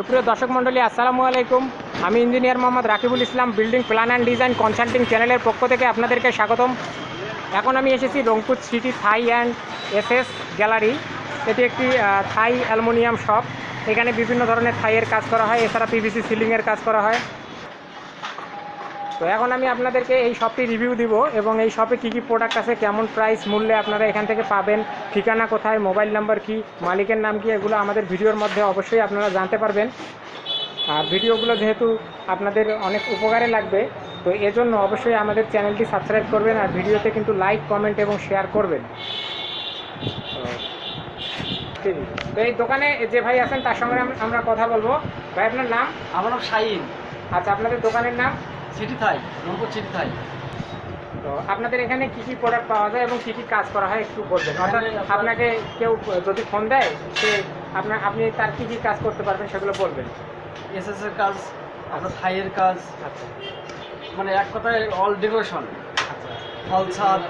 সুপ্রিয় দর্শক মণ্ডলী, আসসালামু আলাইকুম। আমি engineer Mohammad Rakibul Islam, building plan and design consulting চ্যানেলের পক্ষ থেকে আপনাদেরকে স্বাগতম। এখন আমি এসেছি Rangpur city Thai and SS gallery. এটি একটি থাই অ্যালুমিনিয়াম শপ। এখানে বিভিন্ন ধরনের থাইয়ের কাজ করা হয়। এছাড়া পিভিসি সিলিংয়ের কাজ করা হয়। তো এখন আমি আপনাদেরকে এই শপটি রিভিউ দিব এবং এই শপে কী কী প্রোডাক্ট আছে কেমন প্রাইস মূল্যে আপনারা এখান থেকে পাবেন ঠিকানা কোথায় মোবাইল নাম্বার কি মালিকের নাম কি এগুলো আমাদের ভিডিওর মধ্যে অবশ্যই আপনারা জানতে পারবেন। আর ভিডিওগুলো যেহেতু আপনাদের অনেক উপকারে লাগবে তো এজন্য অবশ্যই আমাদের চ্যানেলটি সাবস্ক্রাইব করবেন আর ভিডিওতে কিন্তু লাইক কমেন্ট এবং শেয়ার করবেন। তো এই দোকানে যে ভাই আছেন তার সঙ্গে আমরা কথা বলব। ভাই আপনার নাম? আমার নাম শাহিন। আচ্ছা আপনাদের দোকানের নাম? City Thai Rangpur City Thai. তো আপনাদের এখানে কি কি প্রোডাক্ট পাওয়া যায় এবং কি কি কাজ করা হয় একটু বলবেন? অর্থাৎ আপনাকে কেউ যদি ফোন দেয় সে আপনার আপনি তার কি কি কাজ করতে পারবেন সেগুলো বলবেন। এসএস এর কাজ আপনার থাইয়ের কাজ। আচ্ছা। মানে এক কথায় অল ডেকোরেশন আচ্ছা। ফল ছাদ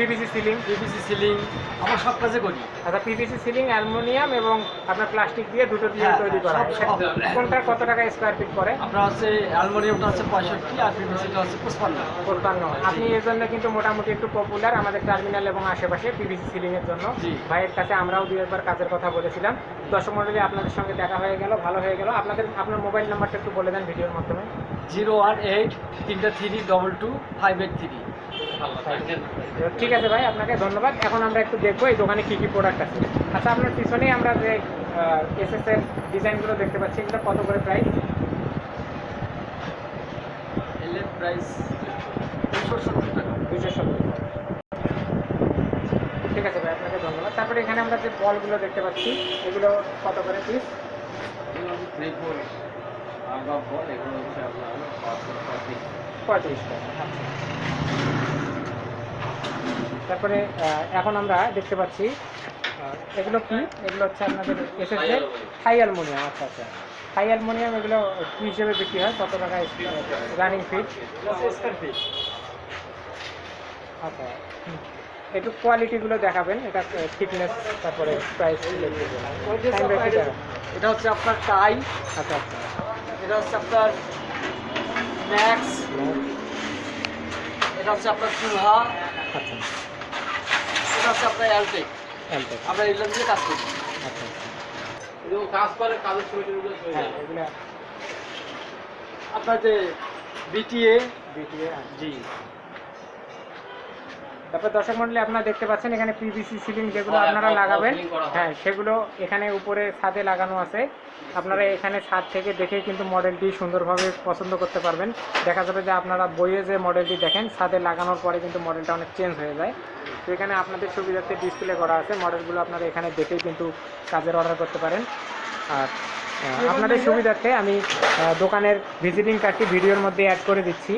পিভিসি সিলিং পিভিসি সিলিং আমরা সব কাজে করি। আচ্ছা পিভিসি সিলিং অ্যালুমিনিয়াম এবং আপনার প্লাস্টিক দিয়ে দুটো দিয়ে হ্যাঁ, তৈরি করা। হয় সব- সব। কোনটা কত টাকা স্কোয়ার ফিট করে আপনার হচ্ছে অ্যালমোনিয়ামটা হচ্ছে পঁয়ষট্টি আর পিভিসিটা হচ্ছে পঁচপান্ন। পঞ্চান্ন আপনি এর জন্য কিন্তু মোটামুটি একটু পপুলার আমাদের টার্মিনাল এবং আশেপাশে পিভিসি সিলিং এর জন্য। ভাইয়ের কাছে আমরাও দুই একবার কাজের কথা বলেছিলাম। দর্শক মন্ডলী আপনাদের সঙ্গে দেখা হয়ে গেল ভালো হয়ে গেল। আপনাদের আপনার মোবাইল নাম্বারটা একটু বলে দেন ভিডিওর মাধ্যমে। জিরো ওয়ান এইট তিনটা three double two five eight three. ঠিক আছে ভাই আপনাকে ধন্যবাদ। এখন আমরা একটু দেখব এই দোকানে কি কি প্রোডাক্ট আছে। আচ্ছা আপনার পিছনেই আমরা যে এস এস এর ডিজাইনগুলো দেখতে পাচ্ছি এগুলো কত করে প্রাইস এলের প্রাইস দুশো সত্তর ঠিক আছে ভাই আপনাকে ধন্যবাদ। তারপরে এখানে আমরা যে বলগুলো দেখতে পাচ্ছি এগুলো কত করে পিস পঁয়ত্রিশ টাকা আচ্ছা। তারপরে এখন আমরা দেখতে পাচ্ছি এগুলো কি? এগুলো হচ্ছে আপনাদের এসেছে হাই অ্যালমোনিয়াম। আচ্ছা আচ্ছা। হাই অ্যালমোনিয়াম এগুলো কি হিসেবে বিক্রি হয়? কত টাকা রানিং ফিট আচ্ছা। একটু কোয়ালিটিগুলো দেখাবেন এটা থিকনেস তারপরে প্রাইস এটা হচ্ছে আপনার টাই আচ্ছা আচ্ছা। এটা হচ্ছে আপনার ম্যাক্স এটা হচ্ছে আপনার চুলহা। আচ্ছা। হচ্ছে আপনার এলটেক আমরা এগুলো দিয়ে কাজ করি। আচ্ছা কাজ করে কাজের ছবি হ্যাঁ আপনার যে বিটিএ বিটিএ জি। তারপর দর্শক মন্ডলী আপনারা দেখতে পাচ্ছেন এখানে পিভিসি সিলিং যেগুলো হ্যাঁ, আপনারা লাগাবেন করা হয়। হ্যাঁ সেগুলো এখানে উপরে ছাদে লাগানো আছে। আপনারা এখানে ছাদ থেকে দেখে কিন্তু মডেলটি সুন্দরভাবে পছন্দ করতে পারবেন। দেখা যাবে যে আপনারা বইয়ে যে মডেলটি দেখেন ছাদে লাগানোর পরে কিন্তু মডেলটা অনেক চেঞ্জ হয়ে যায়। তো এখানে আপনাদের সুবিধার্থে ডিসপ্লে করা আছে। মডেলগুলো আপনারা এখানে দেখেই কিন্তু কাজের অর্ডার করতে পারেন। আর আপনাদের সুবিধার্থে আমি দোকানের ভিজিটিং কার্ডটি ভিডিওর মধ্যে অ্যাড করে দিচ্ছি।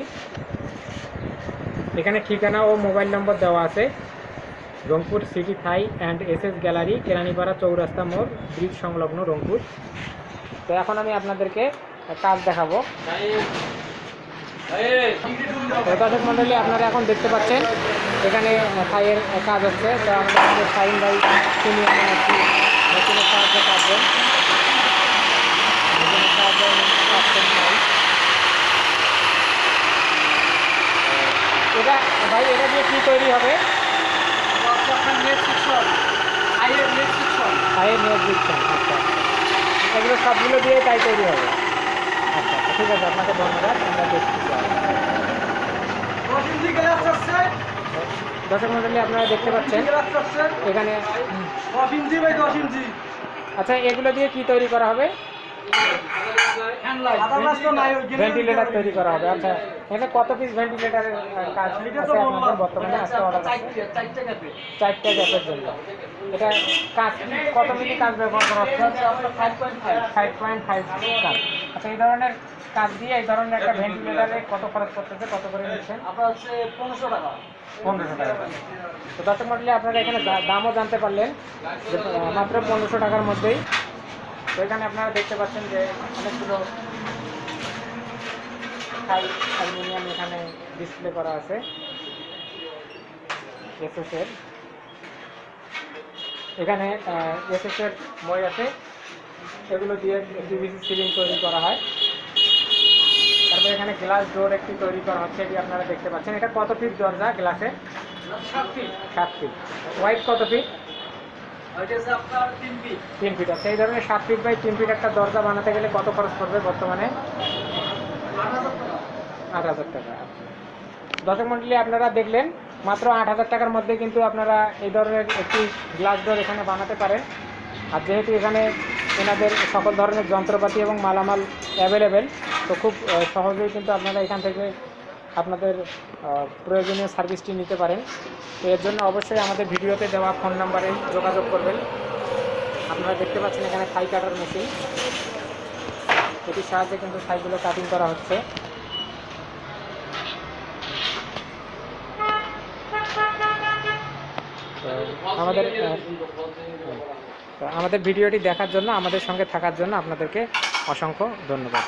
এখানে ঠিকানা ও মোবাইল নম্বর দেওয়া আছে। Rangpur City Thai and S S gallery, Keranipara চৌরাস্তা মোড়, ব্রিজ সংলগ্ন রংপুর। তো এখন আমি আপনাদেরকে কাজ দেখাবো। দর্শক মণ্ডলী আপনারা এখন দেখতে পাচ্ছেন, এখানে থাইয়ের কাজ হচ্ছে। তো আমাদের সাইন ভাই তিনি সাহায্যে সাহায্যে ভাই এটা দিয়ে কী তৈরি হবে? নেট সেকশন হাইয়ের নিয়োগ আচ্ছা। এগুলো সবগুলো দিয়ে তাই তৈরি হবে। আচ্ছা আচ্ছা ঠিক আছে আপনাকে ধন্যবাদ আমরা দেখছি। দশ দর্শক মন্ডলী আপনারা দেখতে পাচ্ছেন এখানে আচ্ছা এগুলো দিয়ে কি তৈরি করা হবে? ভেন্টিলেটার তৈরি করা হবে। আচ্ছা এখানে কত পিস ভেন্টিলেটারের কাজ আছে আপনাদের বর্তমানে? আজকে অর্ডার চারটা গ্যাসের জন্য। এটা কাজ কত মিলি কাজ ব্যবহার করা হচ্ছে? ফাইভ পয়েন্ট ফাইভ কাজ। আচ্ছা এই ধরনের কাজ দিয়ে এই ধরনের একটা ভেন্টিলেটারে কত খরচ করতেছে? কত করে নিচ্ছেন? আপনার হচ্ছে পনেরোশো টাকা। পনেরোশো টাকা। তো দর্শক মন্ডলী আপনারা এখানে দামও জানতে পারলেন। মাত্র পনেরোশো টাকার মধ্যেই। তো এখানে আপনারা দেখতে পাচ্ছেন যে অনেকগুলো অ্যালুমিনিয়াম এখানে ডিসপ্লে করা আছে। এসএসের এখানে এসএসের মই আছে। এগুলো দিয়ে পিভিসি সিলিং তৈরি করা হয়। তারপরে এখানে গ্লাস ডোর একটি তৈরি করা হচ্ছে এটি আপনারা দেখতে পাচ্ছেন। এটা কত ফিট দরজা গ্লাসে সাত ফিট। সাত ফিট। হোয়াইট কত ফিট? তিন ফিট আচ্ছা এই ধরনের সাত ফিট বাই তিন ফিট একটা দরজা বানাতে গেলে কত খরচ পড়বে বর্তমানে? আট হাজার টাকা আচ্ছা। দর্শক মন্ডলী, আপনারা দেখলেন, মাত্র আট হাজার টাকার মধ্যে কিন্তু আপনারা এই ধরনের একটি গ্লাস ডোর এখানে বানাতে পারেন। আর যেহেতু এখানে এনাদের সকল ধরনের যন্ত্রপাতি এবং মালামাল অ্যাভেলেবেল তো খুব সহজেই কিন্তু আপনারা এখান থেকে আপনাদের প্রয়োজনীয় সার্ভিসটি নিতে পারেন। তো এর জন্য অবশ্যই আমাদের ভিডিওতে দেওয়া ফোন নাম্বারে যোগাযোগ করবেন। আপনারা দেখতে পাচ্ছেন এখানে থাই কাটার মেশিন এটির সাহায্যে কিন্তু থাইগুলো কাটিং করা হচ্ছে। আমাদের আমাদের ভিডিওটি দেখার জন্য, আমাদের সঙ্গে থাকার জন্য আপনাদেরকে অসংখ্য ধন্যবাদ।